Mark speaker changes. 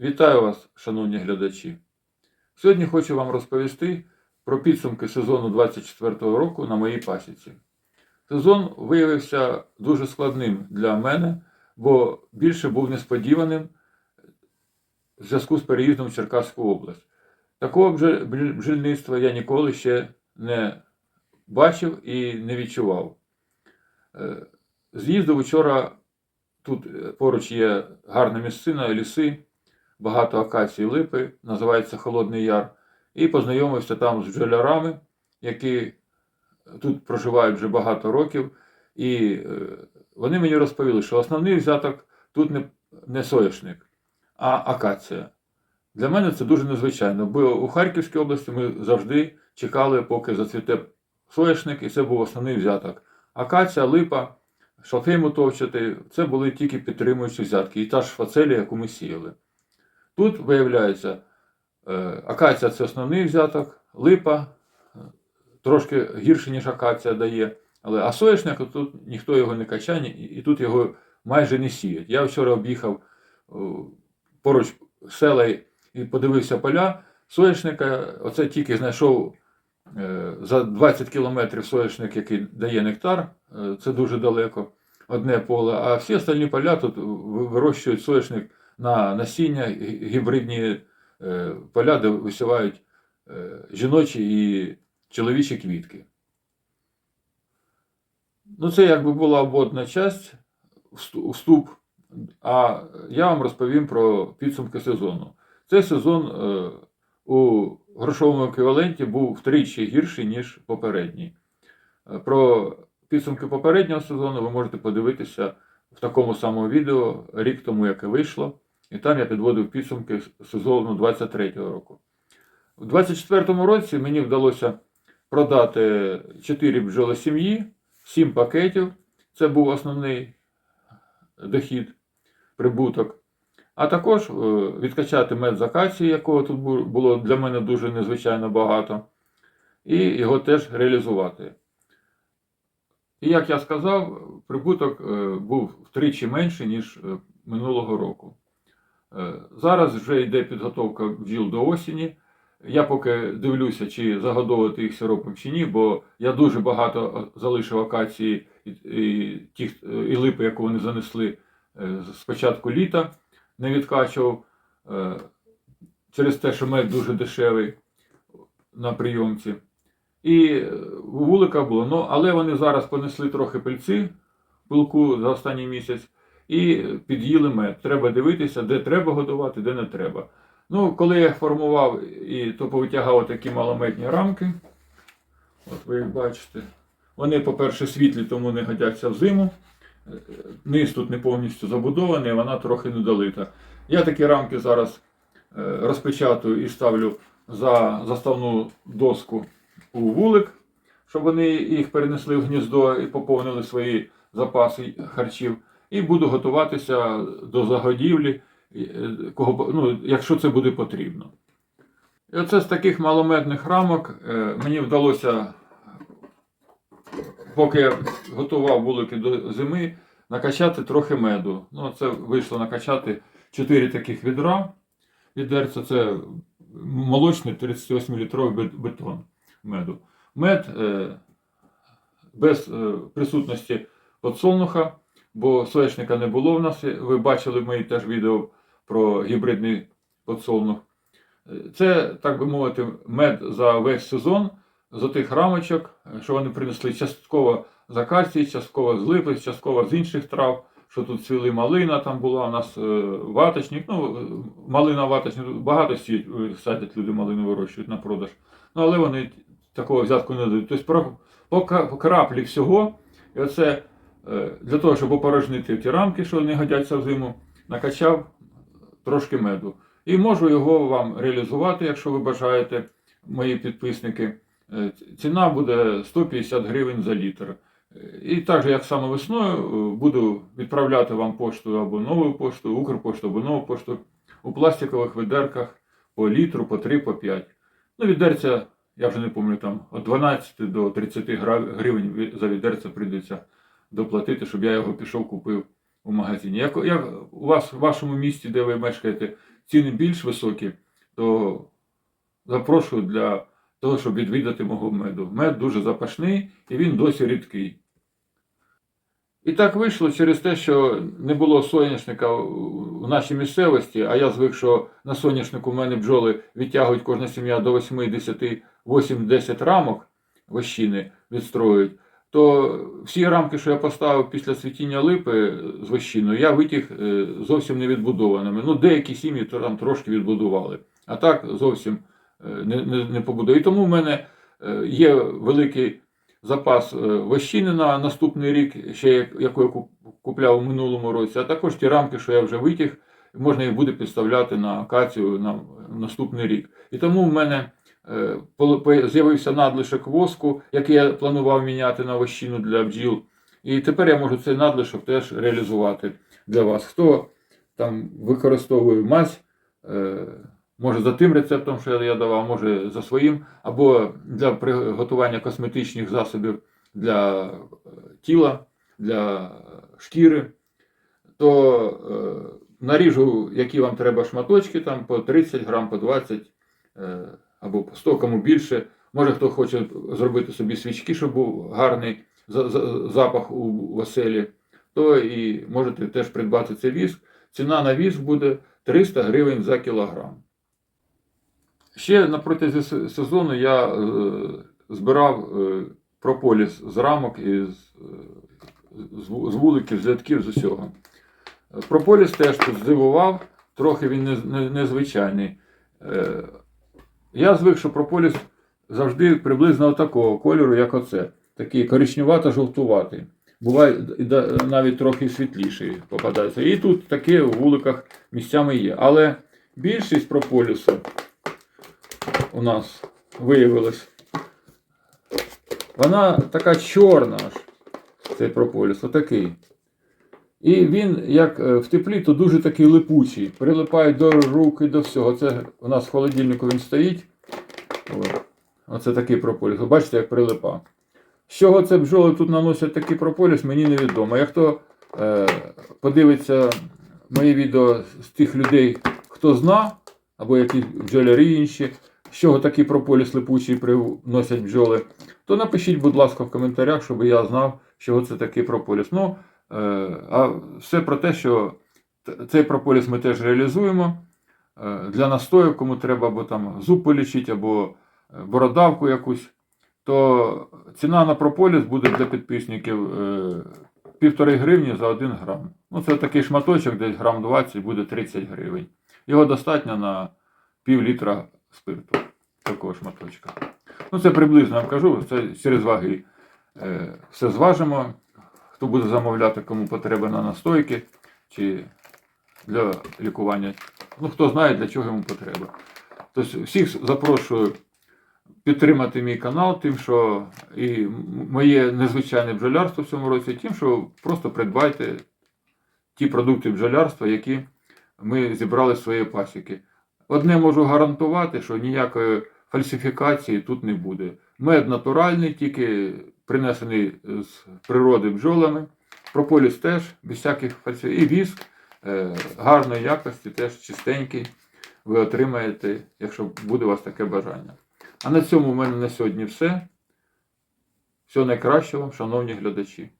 Speaker 1: Вітаю вас, шановні глядачі. Сьогодні хочу вам розповісти про підсумки сезону 24 року на моїй пасіці. Сезон виявився дуже складним для мене, бо більше був несподіваним в зв'язку з переїздом в Черкаську область. Такого бджільництва я ніколи ще не бачив і не відчував. Е, З'їздив учора, тут е, поруч є гарна місцина, ліси, багато акацій липи, називається Холодний Яр, і познайомився там з бджолярами, які тут проживають вже багато років. І е, вони мені розповіли, що основний взяток тут не, не соняшник, а акація. Для мене це дуже незвичайно, бо у Харківській області ми завжди чекали, поки зацвіте соняшник, і це був основний взяток. Акація, липа, шалфей мотовчатий це були тільки підтримуючі взятки, і та ж фацелія, яку ми сіяли. Тут виявляється, е, акація це основний взяток, липа е, трошки гірше, ніж акація дає. Але а соняшник тут ніхто його не качає, і тут його майже не сіють. Я вчора об'їхав поруч села і подивився поля соняшника. Оце тільки знайшов е, за 20 кілометрів соняшник, який дає нектар. Е, Це дуже далеко одне поле. А всі остальні поля тут вирощують соняшник на насіння, гібридні е, поля, де висівають е, жіночі і чоловічі квітки. Ну, це якби була вводна часть, вступ. А я вам розповім про підсумки сезону. Цей сезон е, у грошовому еквіваленті був втричі гірший, ніж попередній. Про підсумки попереднього сезону ви можете подивитися в такому самому відео рік тому, яке вийшло. І там я підводив підсумки сезону 23-го року. У 24-му році мені вдалося продати 4 бджоли сім'ї, 7 пакетів. Це був основний дохід, прибуток. А також е, відкачати мед з акації, якого тут було для мене дуже незвичайно багато, і його теж реалізувати. І як я сказав, прибуток е, був втричі менший, ніж е, минулого року. Е, Зараз вже йде підготовка бджіл до осені. Я поки дивлюся, чи загодовувати їх сиропом чи ні, бо я дуже багато залишив акації і, і, тих, е, і липи, яку вони занесли е, з початку літа, не відкачував через те, що мед дуже дешевий на прийомці. І вулика було, ну, але вони зараз понесли трохи пильці пилку за останній місяць і під'їли мед. Треба дивитися, де треба годувати, де не треба. Ну, коли я формував, і то повитягав такі малометні рамки. От ви їх бачите. Вони, по-перше, світлі, тому не годяться в зиму. Низ тут не повністю забудований, вона трохи недолита. Я такі рамки зараз е, розпечатую і ставлю за заставну доску у вулик, щоб вони їх перенесли в гніздо і поповнили свої запаси харчів. І буду готуватися до загодівлі, е, кого, ну, якщо це буде потрібно. І оце з таких малометних рамок е, мені вдалося, поки я готував вулики до зими, накачати трохи меду. Ну, це вийшло накачати 4 таких відра. Відерця це молочний 38-літровий бетон меду. Мед е, без присутності подсолнуха, бо соняшника не було в нас. Ви бачили мої теж відео про гібридний подсолнух. Це, так би мовити, мед за весь сезон з отих рамочок, що вони принесли частково з акації, частково з липи, частково з інших трав. Що тут цвіли малина, там була у нас е, ваточник. Ну, малина ваточник, тут багато е, садять люди малину вирощують на продаж. Ну, але вони такого взятку не дають. Тобто по, краплі всього. І оце для того, щоб опорожнити ті рамки, що не годяться в зиму, накачав трошки меду. І можу його вам реалізувати, якщо ви бажаєте, мої підписники. Е, Ціна буде 150 гривень за літр. Е, І так же, як саме весною, е, буду відправляти вам поштою або новою поштою, Укрпошту або нову пошту у пластикових відерках по літру, по 3, по 5. Ну, відерця, я вже не пам'ятаю, там від 12 до 30 гривень за відерце прийдеться доплатити, щоб я його пішов, купив у магазині. Як, як у вас в вашому місті, де ви мешкаєте, ціни більш високі, то запрошую для того, щоб відвідати мого меду. Мед дуже запашний і він досі рідкий. І так вийшло через те, що не було соняшника у нашій місцевості, а я звик, що на соняшнику в мене бджоли відтягують кожна сім'я до 80, 8-10 рамок вощини відстроюють, то всі рамки, що я поставив після цвітіння липи з вощиною, я витяг е, зовсім не відбудованими. Ну, деякі сім'ї то там трошки відбудували, а так зовсім е, не, не, не побудую. І тому в мене е, є великий запас вощини на наступний рік, ще як- яку я купляв у минулому році, а також ті рамки, що я вже витяг, можна їх буде підставляти на акацію на наступний рік. І тому в мене з'явився надлишок воску, який я планував міняти на вощину для бджіл. І тепер я можу цей надлишок теж реалізувати для вас. Хто там використовує мазь, е, може за тим рецептом, що я давав, може за своїм, або для приготування косметичних засобів для е, тіла, для шкіри, то е, наріжу, які вам треба шматочки, там по 30 грам, по 20 е, або по 100, кому більше. Може, хто хоче зробити собі свічки, щоб був гарний за- за- запах у оселі, то і можете теж придбати цей віск. Ціна на віск буде 300 гривень за кілограм. Ще на сезону я е, збирав е, прополіс з рамок і з, е, вуликів, з рядків, з усього. Е, Прополіс теж тут здивував, трохи він не- не- незвичайний. Я звик, що прополіс завжди приблизно такого кольору, як оце. Такий коричневато-жовтуватий. Буває навіть трохи світліший попадається. І тут таке в вуликах місцями є. Але більшість прополісу у нас виявилась. Вона така чорна цей прополіс, отакий. І він, як е, в теплі, то дуже такий липучий. Прилипає до рук і до всього. Це у нас в холодильнику він стоїть. Оце такий прополіс. Бачите, як прилипа. З чого це бджоли тут наносять такий прополіс, мені невідомо. Як хто е, подивиться мої відео з тих людей, хто зна, або які бджолярі інші, з чого такий прополіс липучий приносять бджоли, то напишіть, будь ласка, в коментарях, щоб я знав, з чого це такий прополіс. Ну, а все про те, що цей прополіс ми теж реалізуємо. Е, Для настоїв, кому треба або там зуб полічити, або е, бородавку якусь, то ціна на прополіс буде для підписників е, півтори гривні за 1 грам. Ну, це такий шматочок, десь грам 20, буде 30 гривень. Його достатньо на пів літра спирту. Такого шматочка. Ну, це приблизно я вам кажу, це через ваги. Е, Все зважимо. Хто буде замовляти, кому потреба на настойки чи для лікування. Ну, хто знає, для чого йому потреба. Тобто всіх запрошую підтримати мій канал, тим, що і моє незвичайне бджолярство в цьому році, тим, що просто придбайте ті продукти бджолярства, які ми зібрали з своєї пасіки. Одне можу гарантувати, що ніякої фальсифікації тут не буде. Мед натуральний, тільки принесений з природи бджолами. Прополіс теж, без всяких фальсифікацій. І віск е, гарної якості, теж чистенький. Ви отримаєте, якщо буде у вас таке бажання. А на цьому в мене на сьогодні все. Всього найкращого, шановні глядачі.